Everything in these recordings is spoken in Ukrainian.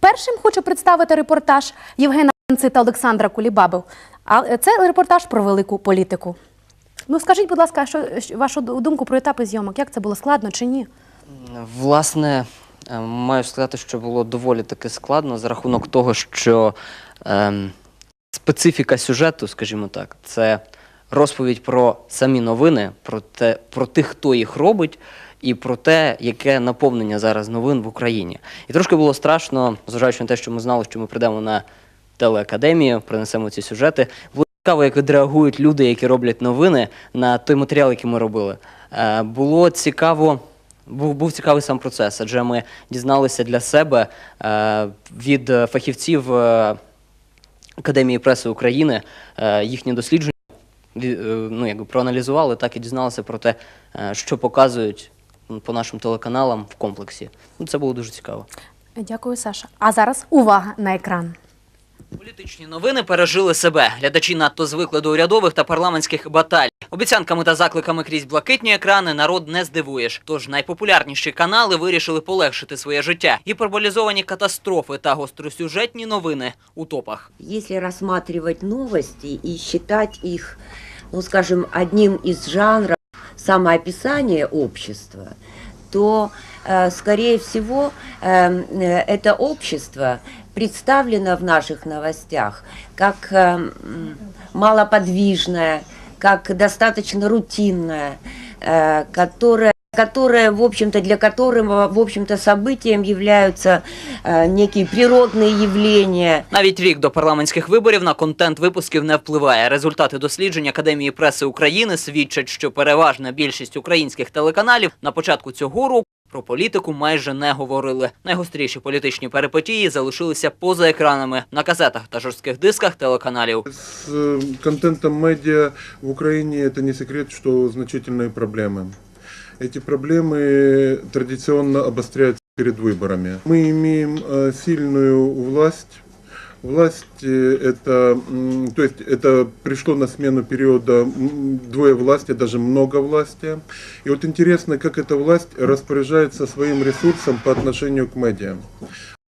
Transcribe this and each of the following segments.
Першим хочу представити репортаж Євгена Ганци та Олександра Кулібабов. А це репортаж про велику політику. Ну скажіть, будь ласка, що- вашу думку про етапи зйомок? Як це було складно чи ні? Власне, е, маю сказати, що було доволі таки складно за рахунок того, що ем, специфіка сюжету, скажімо так, це розповідь про самі новини, про, те, про тих, хто їх робить, і про те, яке наповнення зараз новин в Україні. І трошки було страшно, зважаючи на те, що ми знали, що ми прийдемо на телеакадемію, принесемо ці сюжети. Було цікаво, як відреагують люди, які роблять новини на той матеріал, який ми робили. Е, було цікаво. Був, був цікавий сам процес, адже ми дізналися для себе е, від фахівців е, Академії преси України е, їхні дослідження, ну, якби проаналізували, так і дізналися про те, що показують по нашим телеканалам в комплексі. Ну, це було дуже цікаво. Дякую, Саша. А зараз увага на екран. Політичні новини пережили себе. Глядачі надто звикли до урядових та парламентських баталій. Обіцянками та закликами крізь блакитні екрани народ не здивуєш. Тож найпопулярніші канали вирішили полегшити своє життя. Гіперболізовані катастрофи та гостросюжетні новини у топах. Если рассматривать новости и считать их, ну скажем, одним из жанров самоописания общества, то, э, скорее всего, э, э, это общество представлено в наших новостях как э, малоподвижное, как достаточно рутинное, которое которое, в общем-то, для которого, в общем-то, событием являются э, некие природные явления, Навіть рік до парламентських виборів на контент випусків не впливає. Результати досліджень Академії преси України свідчать, що переважна більшість українських телеканалів на початку цього року про політику майже не говорили. Найгостріші політичні перипетії залишилися поза екранами на касетах та жорстких дисках телеканалів. С э, контентом медиа в Украине это не секрет, что значительные проблемы. Эти проблемы традиционно обостряются перед выборами. Мы имеем э, сильную власть. Власть э, это, то есть это пришло на смену периода двое власти, даже много власти. И вот интересно, как эта власть распоряжается своим ресурсом по отношению к медиа.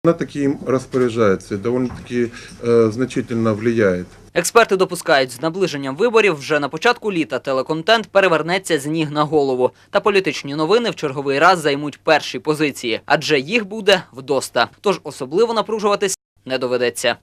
Она таким распоряжается, и довольно-таки э, значительно влияет. Експерти допускають, з наближенням виборів вже на початку літа телеконтент перевернеться з ніг на голову. Та політичні новини в черговий раз займуть перші позиції, адже їх буде вдоста. Тож особливо напружуватись не доведеться.